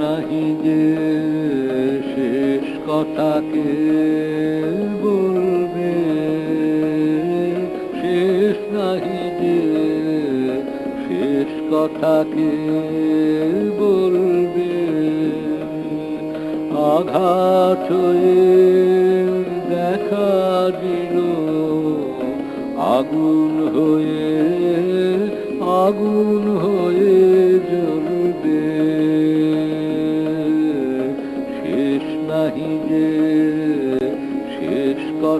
নাহি যে শেষ কথাকে বলবে শেষ নাহি যে শেষ কথাকে বলবে। আঘাত দেখা দিল, আগুন হয়ে আগুন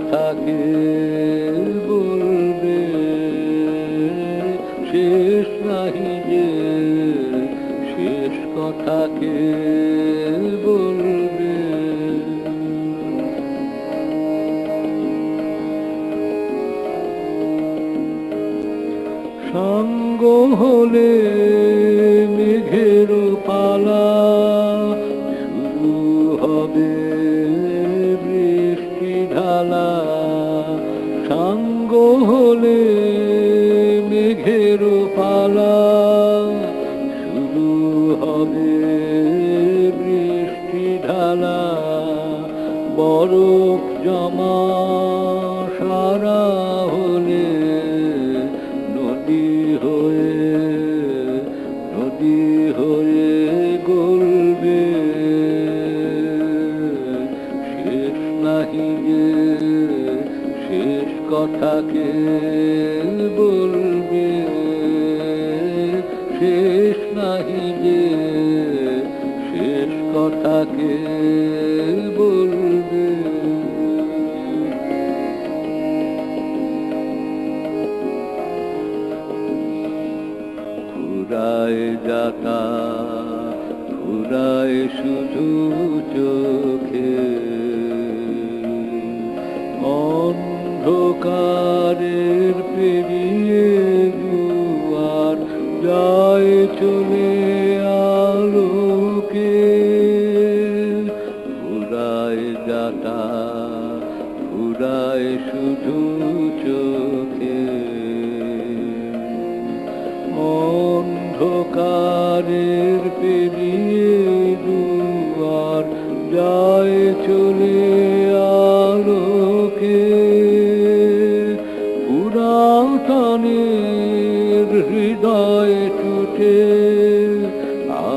কথাকে বলবে শেষ নাহি যে শেষ কথাকে বলবে? সঙ্গ হলে মেঘের পালা সঙ্গ হলে মেঘের পালা, শুরু হবে বৃষ্টি ঢালা, বরফ জমা, সারা হলে নদী হয়ে নদী হয়ে গলবে। কথাকে বলবে শেষ নাহি যে শেষ কথাকে বলবে। ফুরায় যাতা ফুরায় শুধু চলে আলোকে ফুরায় যাতা ফুরায় শুধু চোখে। অন্ধকারের পেরিয়ে দুয়ার যায় চলে হৃদয় টুটে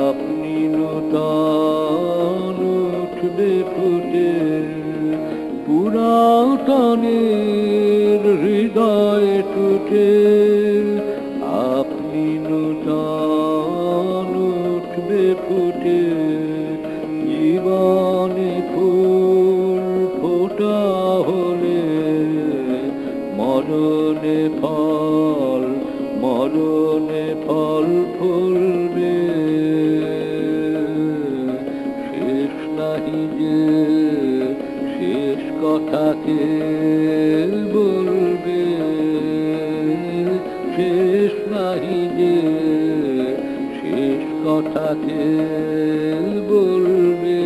আপনি নূতন উঠবে ফুটে। পুরাতনের হৃদয় টুটে ফুলবে শেষ নাহি যে, শেষ কথাকে বলবে। শেষ নাহি যে, শেষ কথাকে বলবে।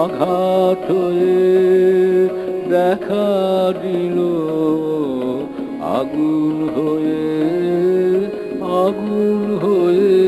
আঘাত হয়ে দেখা দিল আগুন আগুন